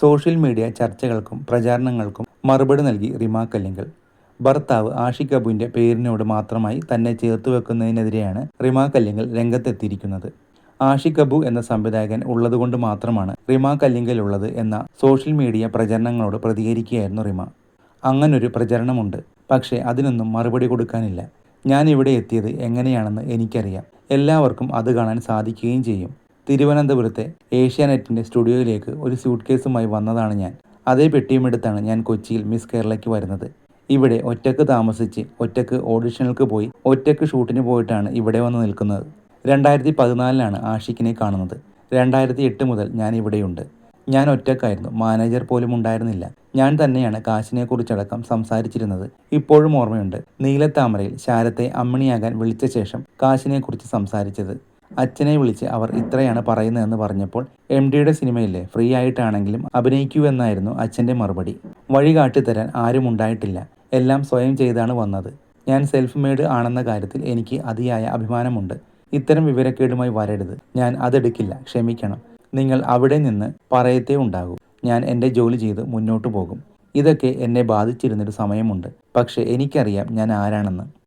Social media ചർച്ചകൾക്കും പ്രചാരണങ്ങൾക്കും മറുപടി നൽകി റിമ കല്ലിങ്കൽ ഭർത്താവ് ആഷിഖ് അബുവിന്റെ പേരിനോട് മാത്രമായി തന്നെ ചേർത്ത് വെക്കുന്നതിനെതിരെയാണ് റിമ കല്ലിങ്കൽ രംഗത്തെത്തിയിരിക്കുന്നത്. ആഷിഖ് അബു എന്ന സംവിധായകൻ ഉള്ളതുകൊണ്ട് മാത്രമാണ് റിമ കല്ലിങ്കൽ ഉള്ളത് എന്ന സോഷ്യൽ മീഡിയ പ്രചരണങ്ങളോട് പ്രതികരിക്കുകയായിരുന്നു റിമ. അങ്ങനൊരു പ്രചരണമുണ്ട്. പക്ഷേ അതിനൊന്നും മറുപടി കൊടുക്കാനില്ല. ഞാൻ ഇവിടെ എത്തിയത് എങ്ങനെയാണെന്ന് എനിക്കറിയാം. എല്ലാവർക്കും അത് കാണാൻ സാധിക്കുകയും ചെയ്യും. തിരുവനന്തപുരത്തെ ഏഷ്യാനെറ്റിന്റെ സ്റ്റുഡിയോയിലേക്ക് ഒരു സ്യൂട്ട് കേസുമായി വന്നതാണ് ഞാൻ. അതേ പെട്ടിയുമെടുത്താണ് ഞാൻ കൊച്ചിയിൽ മിസ് കേരളയ്ക്ക് വരുന്നത്. ഇവിടെ ഒറ്റയ്ക്ക് താമസിച്ച് ഒറ്റയ്ക്ക് ഓഡിഷനുകൾക്ക് പോയി ഒറ്റയ്ക്ക് ഷൂട്ടിന് പോയിട്ടാണ് ഇവിടെ വന്ന് നിൽക്കുന്നത്. രണ്ടായിരത്തി പതിനാലിലാണ് ആഷിഖിനെ കാണുന്നത്. രണ്ടായിരത്തി എട്ട് മുതൽ ഞാൻ ഇവിടെയുണ്ട്. ഞാൻ ഒറ്റക്കായിരുന്നു. മാനേജർ പോലും ഉണ്ടായിരുന്നില്ല. ഞാൻ തന്നെയാണ് കാശിനെക്കുറിച്ചടക്കം സംസാരിച്ചിരുന്നത്. ഇപ്പോഴും ഓർമ്മയുണ്ട്. നീലത്താമരയിൽ ശാരത്തെ അമ്മിണിയാകാൻ വിളിച്ച ശേഷം കാശിനെക്കുറിച്ച് സംസാരിച്ചത്. അച്ഛനെ വിളിച്ച് അവർ ഇത്രയാണ് പറയുന്നതെന്ന് പറഞ്ഞപ്പോൾ എം ഡിയുടെ സിനിമയില്ലേ? ഫ്രീ ആയിട്ടാണെങ്കിലും അഭിനയിക്കൂ എന്നായിരുന്നു അച്ഛന്റെ മറുപടി. വഴി കാട്ടിത്തരാൻ ആരും ഉണ്ടായിട്ടില്ല. എല്ലാം സ്വയം ചെയ്താണ് വന്നത്. ഞാൻ സെൽഫ് മെയ്ഡ് ആണെന്ന കാര്യത്തിൽ എനിക്ക് അതിയായ അഭിമാനമുണ്ട്. ഇത്തരം വിവരക്കേടുമായി വരരുത്. ഞാൻ അതെടുക്കില്ല. ക്ഷമിക്കണം. നിങ്ങൾ അവിടെ നിന്ന് പറയത്തേ ഉണ്ടാകൂ. ഞാൻ എന്റെ ജോലി ചെയ്ത് മുന്നോട്ട് പോകും. ഇതൊക്കെ എന്നെ ബാധിച്ചിരുന്നൊരു സമയമുണ്ട്. പക്ഷേ എനിക്കറിയാം ഞാൻ ആരാണെന്ന്.